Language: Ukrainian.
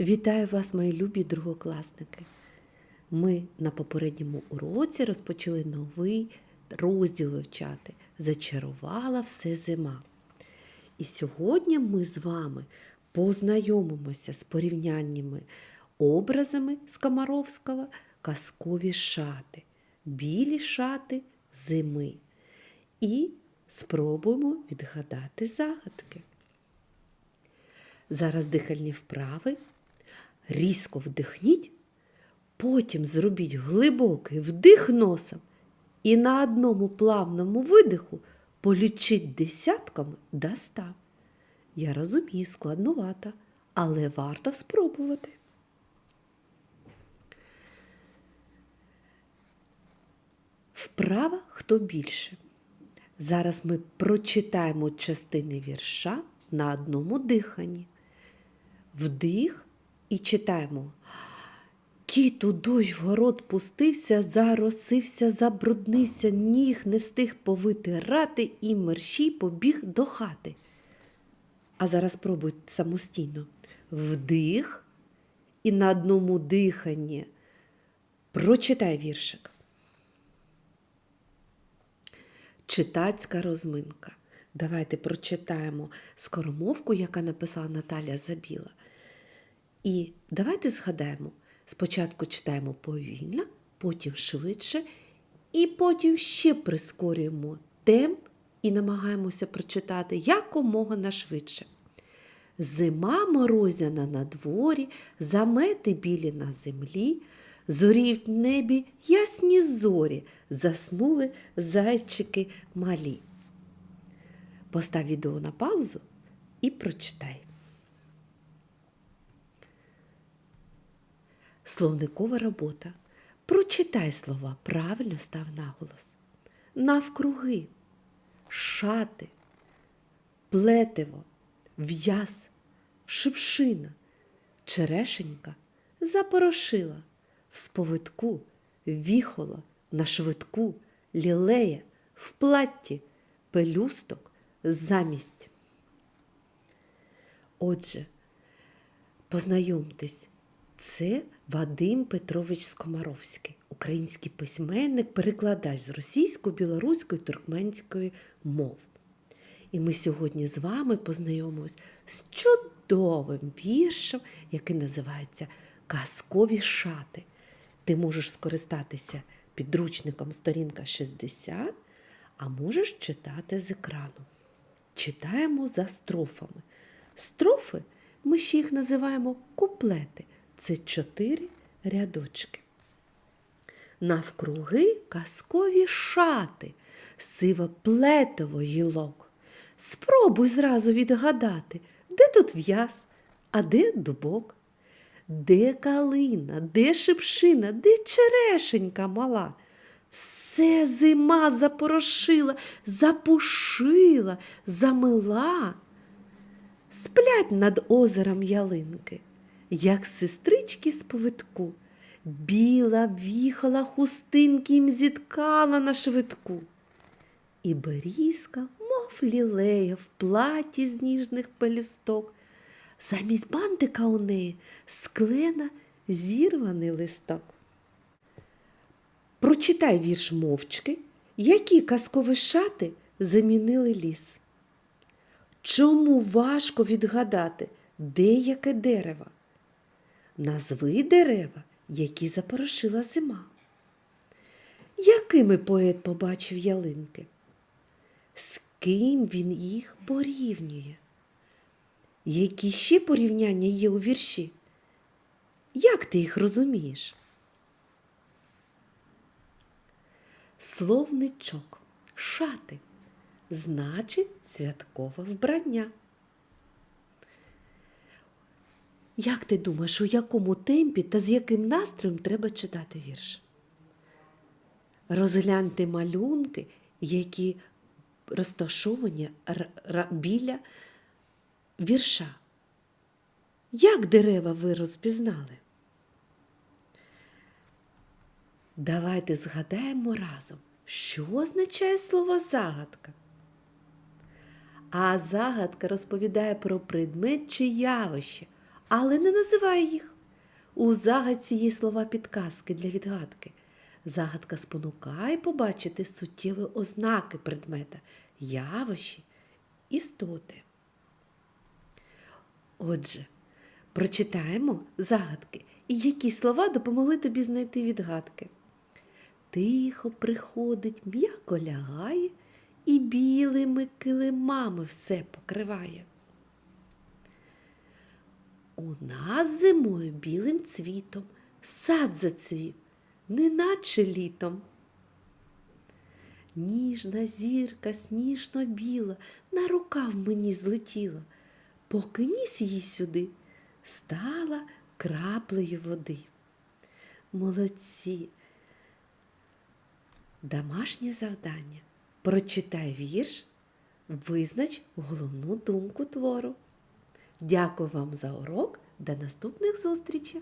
Вітаю вас, мої любі другокласники. Ми на попередньому уроці розпочали новий розділ вивчати Зачарувала все зима. І сьогодні ми з вами познайомимося з порівняннями образами з Комаровського казкові шати, білі шати зими. І спробуємо відгадати загадки. Зараз дихальні вправи. Різко вдихніть, потім зробіть глибокий вдих носом і на одному плавному видиху полічіть десятками до ста. Я розумію, складнувато, але варто спробувати. Вправа хто більше. Зараз ми прочитаємо частини вірша на одному диханні. Вдих і читаємо. Кіт у дощ в город пустився, заросився, забруднився, ніг не встиг повитирати і мерщій побіг до хати. А зараз спробуй самостійно. Вдих і на одному диханні прочитай віршик. Читацька розминка. Давайте прочитаємо скоромовку, яка написала Наталя Забіла. І давайте згадаємо, спочатку читаємо повільно, потім швидше, і потім ще прискорюємо темп і намагаємося прочитати якомога нашвидше. Зима морозяна на дворі, замети білі на землі, зоріють в небі ясні зорі, заснули зайчики малі. Постав відео на паузу і прочитай. Словникова робота. Прочитай слова, правильно став наголос. Навкруги, шати, плетиво, в'яз, шипшина, черешенька. Запорошила, в сповитку, віхоло, на швидку, лілея, в платті, пелюсток, замість. Отже, познайомтесь, це Вадим Петрович Скомаровський, український письменник, перекладач з російської, білоруської, туркменської мов. І ми сьогодні з вами познайомимось з чудовим віршем, який називається Казкові шати. Ти можеш скористатися підручником сторінка 60, а можеш читати з екрану. Читаємо за строфами. Строфи ми ще їх називаємо куплети. Це чотири рядочки. Навкруги казкові шати, сиво плетово гілок. Спробуй зразу відгадати, де тут в'яз, а де дубок, де калина, де шипшина, де черешенька мала. Все зима запорошила, запушила, замила. Сплять над озером ялинки, як сестрички з повитку. Біла віхала хустинки їм зіткала на швидку. І берізка, мов лілея, в платі з ніжних пелюсток. Замість бантика у неї склена зірваний листок. Прочитай вірш мовчки, які казкові шати замінили ліс. Чому важко відгадати, де яке дерево? Назви дерева, які запорошила зима. Якими поет побачив ялинки? З ким він їх порівнює? Які ще порівняння є у вірші? Як ти їх розумієш? Словничок, шати, значить святкове вбрання. Як ти думаєш, у якому темпі та з яким настроєм треба читати вірш? Розгляньте малюнки, які розташовані біля вірша. Як дерева ви розпізнали? Давайте згадаємо разом, що означає слово загадка. А загадка розповідає про предмет чи явище, але не називай їх. У загадці є слова підказки для відгадки. Загадка спонукає побачити суттєві ознаки предмета, явищі, істоти. Отже, прочитаємо загадки і які слова допомогли тобі знайти відгадки. Тихо приходить, м'яко лягає і білими килимами все покриває. У нас зимою білим цвітом сад зацвів, неначе літом. Ніжна зірка сніжно біла на рукав мені злетіла, поки ніс її сюди, стала краплею води. Молодці. Домашнє завдання. Прочитай вірш, визнач головну думку твору. Дякую вам за урок. До наступних зустрічей!